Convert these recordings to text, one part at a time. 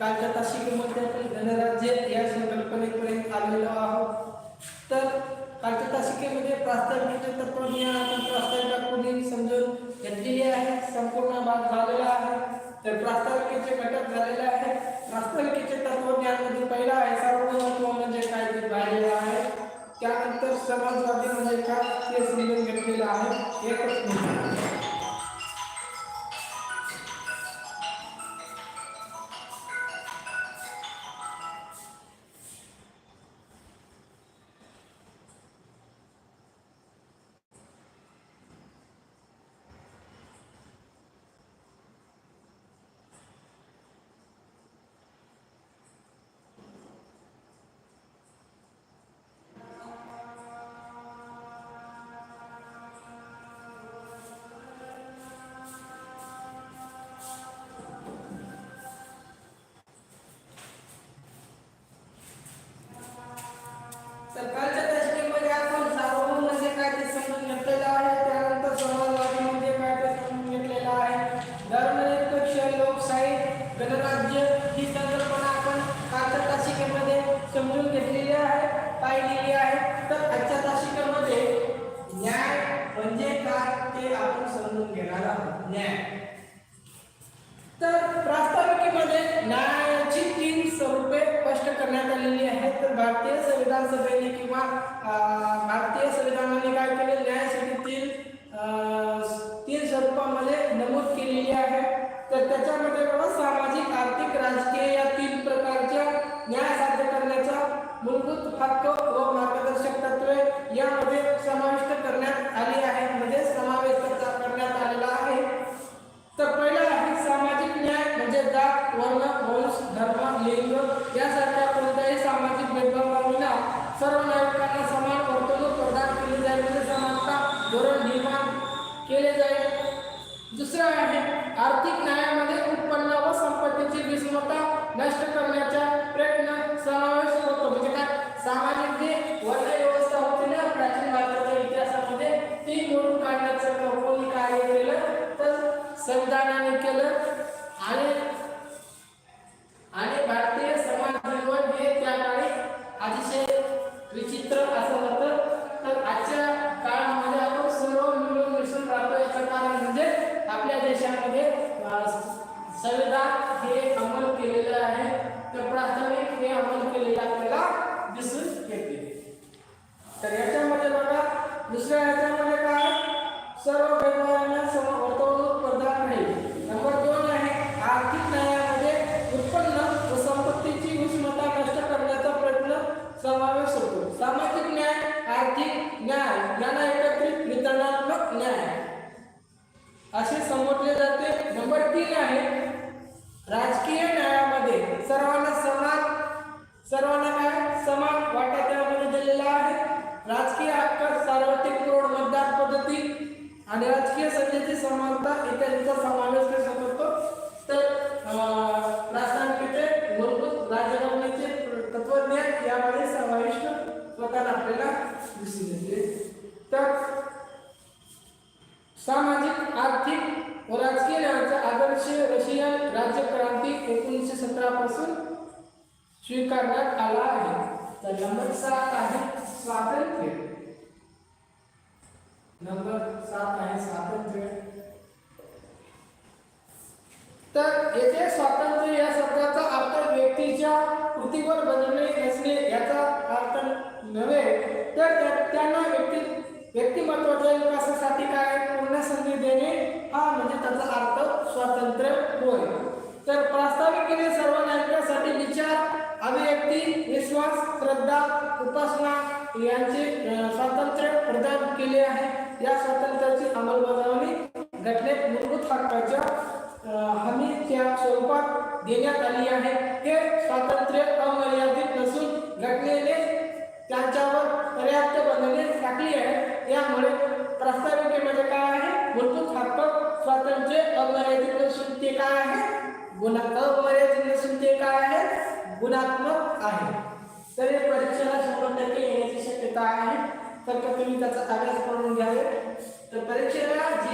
कालच्या तासिकेमध्ये आपण गणराज्य या संकल्पनेपर्यंत आलेलो आहोत. तर कालच्या तासिकेमध्ये प्रास्ताविकेचे तत्वज्ञान आपण प्रास्ताविकाकडून समजून घेतलेली आहे. संपूर्ण भाग झालेला आहे. तर प्रास्ताविकेचे घटक झालेले आहेत. प्रास्ताविकेचे तत्वज्ञान मध्ये पहिला आहे. सार्वभौमत्व म्हणजे काय ते पाहिलेलं आहे. त्यानंतर समाजवादी म्हणजे काय ते समजून घेतलेलं आहे. एकच न्याय. तर प्रास्ताविकेमध्ये न्यायाची तीन स्वरूपे स्पष्ट करण्यात आलेली आहेत. तर भारतीय संविधान सभेने किंवा भारतीय संविधानाने काय केले? न्यायासाठी तीन अं, तीन स्वरूपामध्ये नमूद केलेली आहे. तर त्याच्यामध्ये बघा सामाजिक आर्थिक राजकीय या तीन प्रकारच्या न्याय साध्य करण्याचा मूलभूत हक्क व मार्गदर्शक तत्वे यामध्ये समाविष्ट करण्यात आली आहे म्हणजे समावेश त्याचा करण्यात आलेला आहे तर पहिला आहे सामाजिक न्याय म्हणजे जात वर्ण वंश धर्म लिंग यासारख्या कोणत्याही सामाजिक भेदभावाविना सर्व नागरिकांना समान वर्तणूक प्रदान केली जाईल म्हणजे समानता धोरण निर्माण केले जाईल. दुसरं आहे आर्थिक न्यायामध्ये उत्पन्न व संपत्तीची विषमता नष्ट करण्याच्या प्रयत्न समावेश होतो. म्हणजे काय? सामाजिक अतिशय विचित्र न्यायाचा आदर्श रशियन राज्यक्रांती एकोणीसशे सतरा पासून स्वीकारण्यात आला आहे. तर नंबर सात आहे स्वातंत्र्य. नंबर सात आहे स्वातंत्र्य. तर येथे स्वातंत्र्य या शब्दाचा अर्थ व्यक्तीच्या कृतीवर बदलणे नसणे याचा अर्थ नव्हे. तर त्यांना व्यक्ती व्यक्तिमत्वाच्या विकासासाठी काय पूर्ण संधी देणे हा म्हणजे त्याचा अर्थ स्वातंत्र्य होय. तर प्रास्ताविकेने सर्व नागरिकांसाठी विचार अभिव्यक्ती विश्वास श्रद्धा उपासना यांचे स्वातंत्र्य प्रदान केले आहे. या स्वातंत्र्याची अंमलबजावणी घटनेत मूलभूत हक्काच्या हमीच्या स्वरूपात देण्यात आली आहे. हे स्वातंत्र्य अमर्यादित नसून घटनेने त्यांच्यावर पर्याप्त बंधने टाकली आहे. यामुळे प्रास्ताविकेमध्ये काय आहे? मूलभूत हक्क स्वातंत्र्य अमर्यादित नसून ते काय आहे? गुणा अमर्यादित नसून ते काय आहे? गुणात्मक आहे. तर हे परीक्षेला शंभर टक्के येण्याची शक्यता आहे. तर तुम्ही त्याचा अभ्यास करून घ्यावे? तर परीक्षेला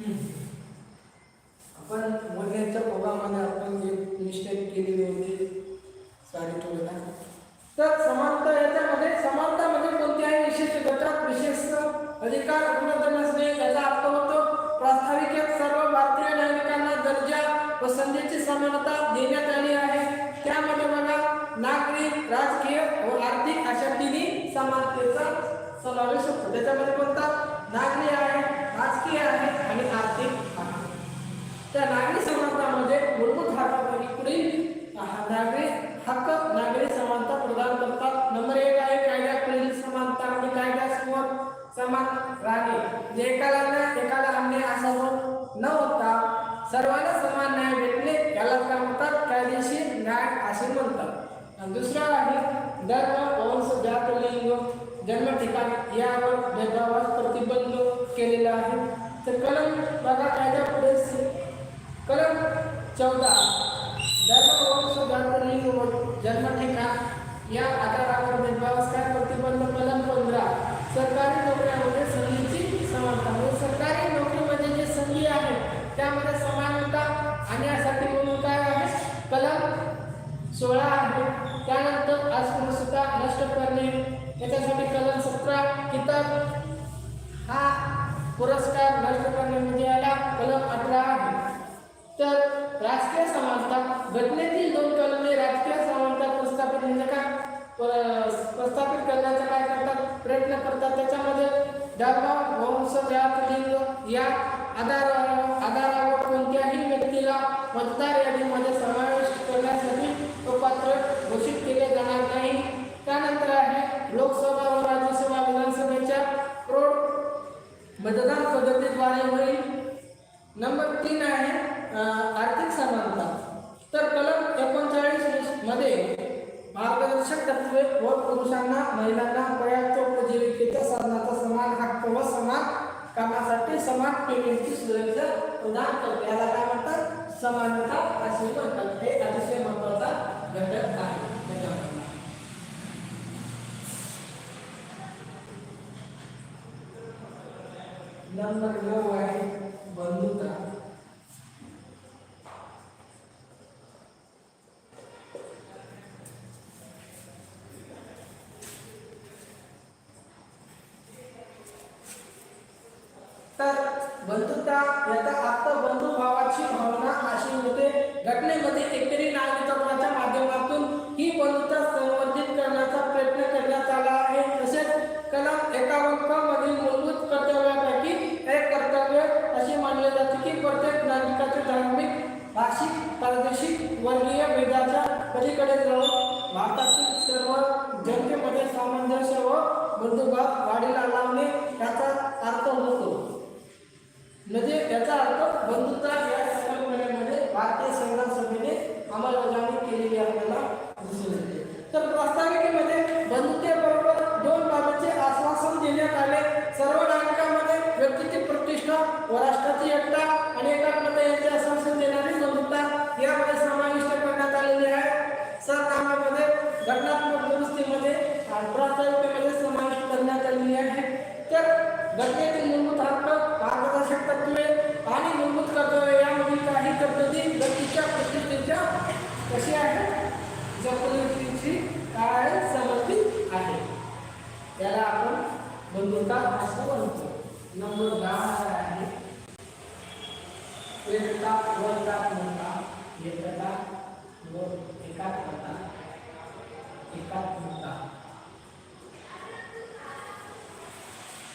आपण मोजण्याच्या प्रोग्राममध्ये आपण एक मिस्टेक केलेली होती सॉरी टू तर समानता याच्यामध्ये समानता म्हणजे कोणत्याही विशेष गटात विशेष अधिकार उपलब्ध नसणे याचा अर्थ होतो प्रास्ताविकेत सर्व भारतीय नागरिकांना दर्जा व संधीची समानता देण्यात आली आहे. त्यामध्ये बघा नागरिक राजकीय व आर्थिक अशा तिन्ही समानतेचा समावेश होतो. त्याच्यामध्ये कोणता? नागरिक आहे. राजकीय आहे आणि आर्थिक आहे. त्या नागरी समानतामध्ये मूलभूत हक्कापैकी पुढील नागरी हक्क नागरी समानता प्रदान करतात. नंबर एक आहे कायद्यापुढील समानता आणि कायद्यासमोर समान राहणे जे एकाला न्याय एकाला अन्याय असा न होता सर्वांना समान न्याय भेटणे याला काय म्हणतात कायदेशीर न्याय असे म्हणतात. आणि दुसरा आहे धर्म वंश जात लिंग जन्म ठिकाण यावर भेदभाव तर कलम बघा कायद्यापुढे कलम चौदा. करतात. त्याच्यामध्ये धर्म वंश जात लिंग या आधार आधारावर कोणत्याही व्यक्तीला मतदार यादीमध्ये समावेश करण्यासाठी पात्र घोषित केले जाणार नाही. त्यानंतर आहे लोकसभा व राज्यसभा विधानसभेच्या प्रौढ मतदान पद्धतीद्वारे होईल नंबर तीन आहे आर्थिक समानता. तर कलम एकोणचाळीसमध्ये मार्गदर्शक तत्वे व पुरुषांना महिलांना पर्याप्त उपजीविकेच्या साधनाचा समान हक्क व समान कामासाठी समान पेमेंटची सुरक्षा प्रदान करते. याला काय म्हणतात? समानता असे म्हणतात. हे अतिशय महत्त्वाचा घटक आहे. धन्यवाद. नंबर नऊ एका एकावन्न मूलभूत कर्तव्यापैकी एक कर्तव्य असे मानले जाते की प्रत्येक नागरिकाचे धार्मिक भाषिक प्रादेशिक वर्गीय भेदाच्या पलीकडे जाऊन भारतातील सर्व जनतेमध्ये सामंजस्य व बंधुभाव वाढीला लावणे याचा अर्थ होतो. म्हणजे याचा अर्थ बंधुता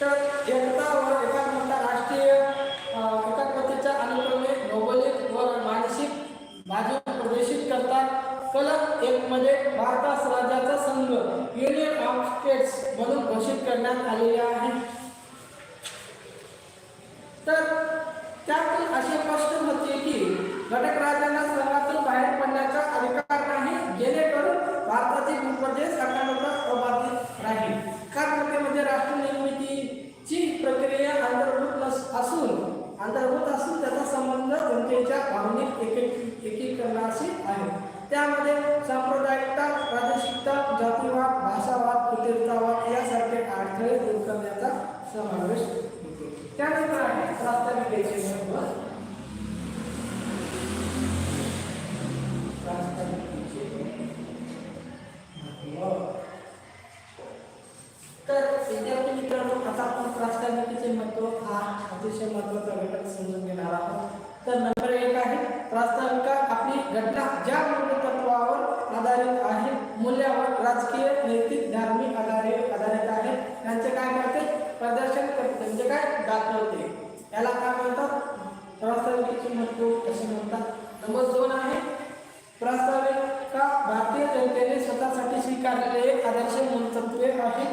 तर एकता व एकात्मता राष्ट्रीय एकात्मतेच्या अनुक्रमे भौगोलिक व मानसिक बाजू प्रदर्शित करतात. कलम एक मध्ये भारतास राज्याचा संघ युनियन ऑफ स्टेट्स म्हणून घोषित करण्यात आलेला आहे. भावनिक एकी एकीकरणाशी आहे. त्यामध्ये सांप्रदायिकता प्रादेशिकता जातीवाद भाषावाद कुटीरतावाद यासारखे अडथळे दूर करण्याचा समावेश होतो. त्यानंतर आहे प्रास्ताविकेचे महत्त्व तर विद्यार्थी मित्रांनो आता आपण प्रास्ताविकेचे महत्त्व हा अतिशय महत्त्वाचा घटक समजून घेणार आहोत. तर प्रास्ताविका आपली घटना ज्या मूलतत्वावर आधारित आहे मूल्यावर राजकीय नैतिक धार्मिक आधारे आधारित आहे. त्यांचे काय करते? प्रदर्शन करते. म्हणजे काय? दाखवते. याला काय म्हणतात? प्रास्ताविकेची महत्त्व असे म्हणतात. नंबर दोन आहे प्रास्ताविका भारतीय जनतेने स्वतःसाठी स्वीकारलेले एक आदर्श मूलतत्वे आहे.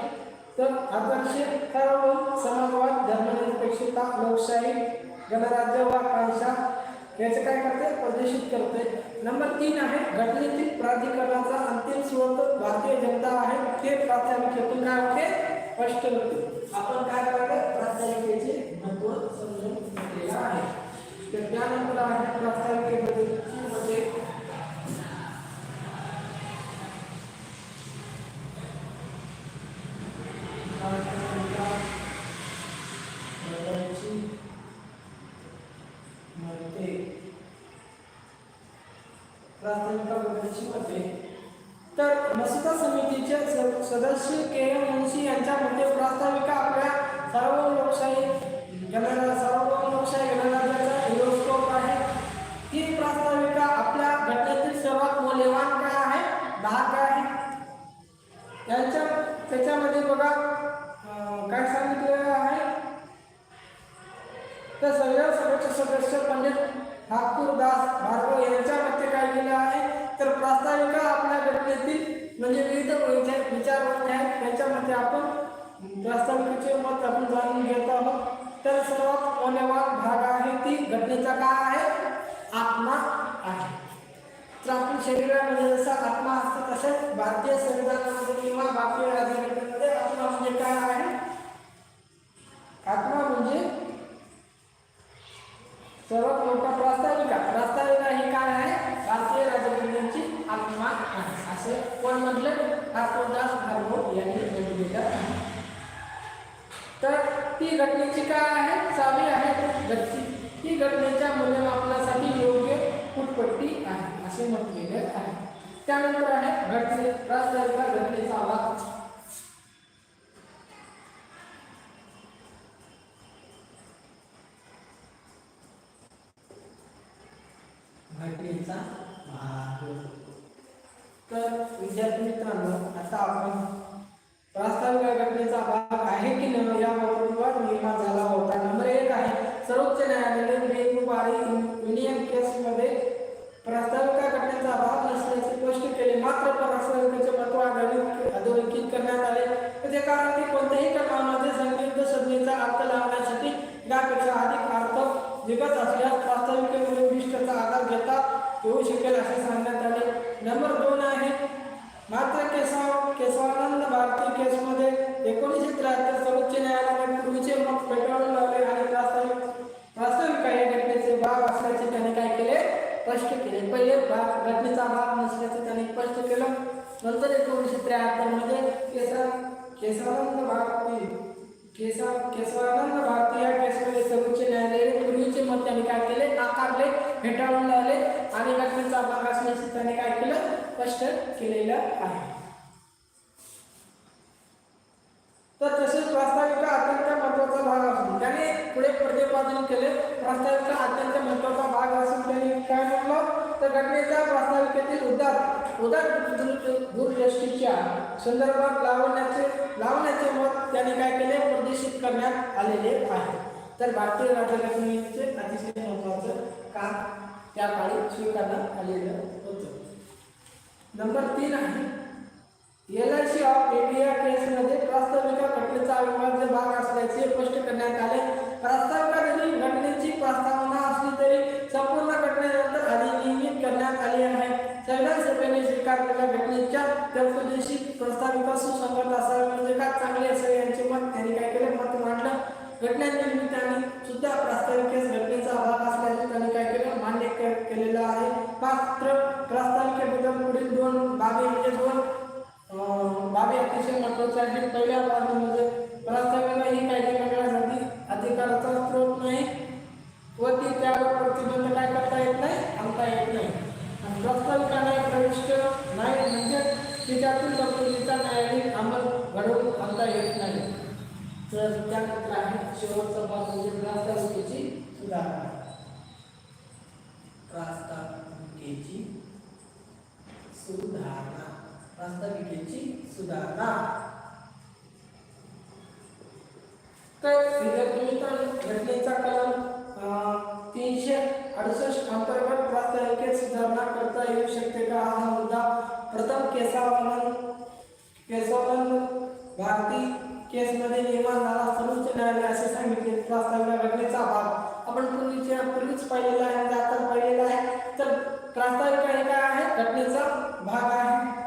तर आदर्श ठरवून समाजवाद धर्मनिरपेक्षता लोकशाही गणराज्य व आकांक्षा याचं काय करते प्रदर्शित करते नंबर तीन आहे घटनेतील प्राधिकरणाचा अंतिम स्रोत भारतीय जनता आहे. ते प्राथमिकेतून काय होते? स्पष्ट होते. आपण काय करायचं? प्राथमिकेचे महत्त्व समजून घेतलेलं आहे. तर त्यानंतर आहे प्रास्ताविकेमध्ये मध्ये प्राथमिक गणेशी मध्ये तर मसुदा समितीचे स- सदस्य के एम मुन्शी यांच्या मते प्रास्ताविका आपल्या सर्व लोकशाही गणना सर्व लोकशाही गणराज्याचा हिरोस्कोप आहे. ही प्रास्ताविका आपल्या घटनेतील सर्वात मौल्यवान काय आहे? दहा काय आहे? त्यांच्या त्याच्यामध्ये बघा काय सांगितलेलं आहे? तर संविधान सभेचे सदस्य पंडित ठाकूरदास भार्गव यांच्या मते काय केलं आहे? तर प्रास्ताविका आपल्या घटनेतील म्हणजे विविध विचार विचारवंत आहेत. त्याच्यामध्ये आपण प्रास्ताविकेचे मत आपण जाणून घेत आहोत. तर सर्वात मौल्यवान भाग आहे ती घटनेचा काय आहे? आत्मा आहे. तर आपण शरीरामध्ये जसा आत्मा असतो तसेच भारतीय संविधानामध्ये किंवा भारतीय राज्यघटनेमध्ये आत्मा म्हणजे काय आहे? आत्मा म्हणजे सर्वात मोठा प्रास्ताविका असे. कोण म्हटलं? ठाकूरदास भार्गव यांनी म्हटलेलं आहे. तर ती घटनेची काय आहे? चावी आहे घटची ही घटनेच्या मूल्यमापनासाठी योग्य फुटपट्टी आहे असे म्हटलेले आहे. त्यानंतर आहे घटने प्रास्ताविका घटनेचा आवाज मित्रांनो आता आपण प्रास्ताविक घटनेचा भाग आहे की नाही याबाबत निर्माण झाला होता. नंबर एक आहे सर्वोच्च न्यायालयाने बेगुबारी युनियन केसमध्ये प्रास्ताविका घटनेचा भाग नसल्याचे स्पष्ट केले. मात्र प्रास्ताविकेचे महत्त्व आधारित अधोरेखित करण्यात आले. त्याचे कारण की कोणत्याही प्रमाणामध्ये संदिग्ध संधीचा अर्थ लावण्यासाठी यापेक्षा अधिक अर्थ निघत असल्यास प्रास्ताविकेमध्ये विशिष्टचा आधार घेता येऊ शकेल असे सांगण्यात आले. नंबर दोन आहे मात्र केशव केशवानंद भारती केसमध्ये एकोणीसशे त्र्याहत्तर सर्वोच्च न्यायालयाने पूर्वीचे मत फेटाळून लावले आणि प्रास्ताविक प्रास्ताविक काही घटनेचे भाग असल्याचे त्याने काय केले? स्पष्ट केले. पहिले भाग घटनेचा भाग नसल्याचे त्याने स्पष्ट केलं. नंतर एकोणीसशे त्र्याहत्तरमध्ये केशव केशवानंद भारती केशव केशवानंद भारती या केसमध्ये सर्वोच्च न्यायालयाने पूर्वीचे मत त्यांनी काय केले? आकारले फेटाळून लावले आणि घटनेचा भाग असल्याचे त्याने काय केले? स्पष्ट केलेलं आहे. तर तसेच प्रास्ताविका अत्यंत महत्त्वाचा भाग असून त्याने पुढे प्रतिपादन केले. प्रास्ताविका अत्यंत महत्त्वाचा भाग असून त्यांनी काय म्हटलं? तर घटनेच्या प्रास्ताविकेतील उदार उदार दूरदृष्टीच्या संदर्भात लावण्याचे लावण्याचे मत त्यांनी काय केले? प्रदर्शित करण्यात आलेले आहे. तर भारतीय राज्यघटनेचे अतिशय महत्वाचं काम त्या काळी स्वीकारण्यात आलेलं नंबर तीन आहे. L I C of India केसमध्ये प्रास्ताविका घटनेचा अविभाज्य भाग असल्याचे स्पष्ट करण्यात आले. प्रास्ताविका जरी घटनेची प्रस्तावना असली तरी संपूर्ण घटनेनंतर अधिनियमित करण्यात आली आहे. संविधान सभेने स्वीकारलेल्या घटनेच्या तरतुदीशी प्रस्ताविका सुसंगत असावी. म्हणजे का चांगले असावे यांचे मत त्यांनी काय केले? मत मांडलं. घटनेच्या अतिशय आहेत पहिल्या बाबीमध्ये प्रस्तावाला ही कायदे करण्यासाठी अधिकाराचा स्रोत नाही. व ती त्यावर प्रतिबंध काय करता येत नाही? आणता येत नाही. आणि प्रास्ताविका नाही प्रविष्ट नाही म्हणजे तिच्यातील तरतुदीचा न्यायालयीन अंमल घडवून आणता येत नाही. तर त्यानंतर आहे शेवटचा भाग म्हणजे प्रास्ताविकेची सुधारणा प्रास्ताविकेची सुधारणा. प्रास्ताविकेची सुधारणा. तर विद्यार्थी घटनेचा कलम तीनशे अडुसष्ट अंतर्गत प्रास्ताविकेत सुधारणा करता येऊ शकते का? हा मुद्दा प्रथम केसावलन केसावलन भारती केसमध्ये निर्माण झाला. सर्वोच्च न्यायालय असे सांगितले. प्रास्ताविका घटनेचा भाग. आपण पूर्वीच्या पूर्वीच पाहिलेला आहे म्हणजे आता पाहिलेला आहे. तर प्रास्ताविका हे काय आहे? घटनेचा भाग आहे.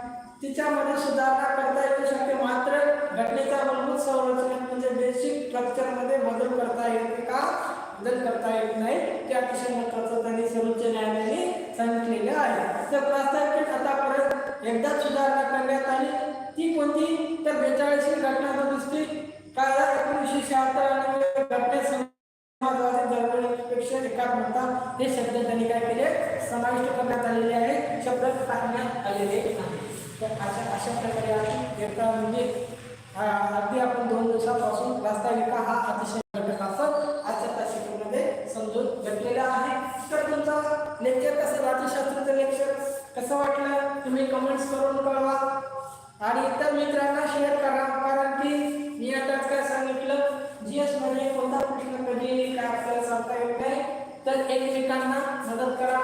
तिच्यामध्ये सुधारणा करता येऊ शकते मात्र घटनेचा मूलभूत संरचनेत म्हणजे बेसिक स्ट्रक्चरमध्ये बदल करता येते का? बदल करता येत नाही. ते अतिशय महत्वाचं त्यांनी सर्वोच्च न्यायालयाने सांगितलेलं आहे. तर प्रास्ताविकेत आतापर्यंत एकदाच सुधारणा करण्यात आली. ती कोणती? तर बेचाळीसवी घटना दुरुस्ती. कायदा एकोणीसशे शहात्तर आणि घटनेत समाजवादी चळवळीपेक्षा एकात्मता हे शब्द त्यांनी काय केले समाविष्ट करण्यात आलेले आहे. शब्द टाकण्यात आलेले आहेत तर अशा अशा प्रकारे आपण एका म्हणजे अगदी आपण दोन दिवसापासून प्रास्ताविका हा अतिशय घटक असं आजच्या तासिकेमध्ये समजून घेतलेला आहे. तर तुमचा लेक्चर कसं राज्यशास्त्राचं लेक्चर कसं वाटलं? तुम्ही कमेंट्स करून कळवा. आणि इतर मित्रांना शेअर करा. कारण की मी आताच काय सांगितलं? जीएसमध्ये कोणता प्रश्न कधी काय आपल्याला सांगता येत नाही. तर एकमेकांना मदत करा.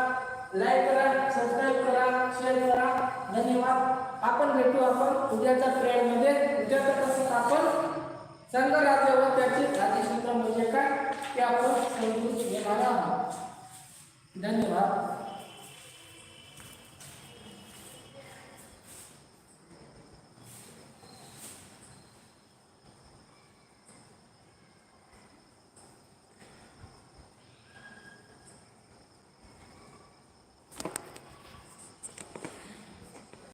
लाईक करा सबस्क्राईब करा शेअर करा. धन्यवाद. आपण भेटू आपण उद्याच्या मध्ये. उद्याचं तसंच आपण संघ राज्य व त्याची म्हणजे काय ते आपण समजून घेणार आहोत. धन्यवाद.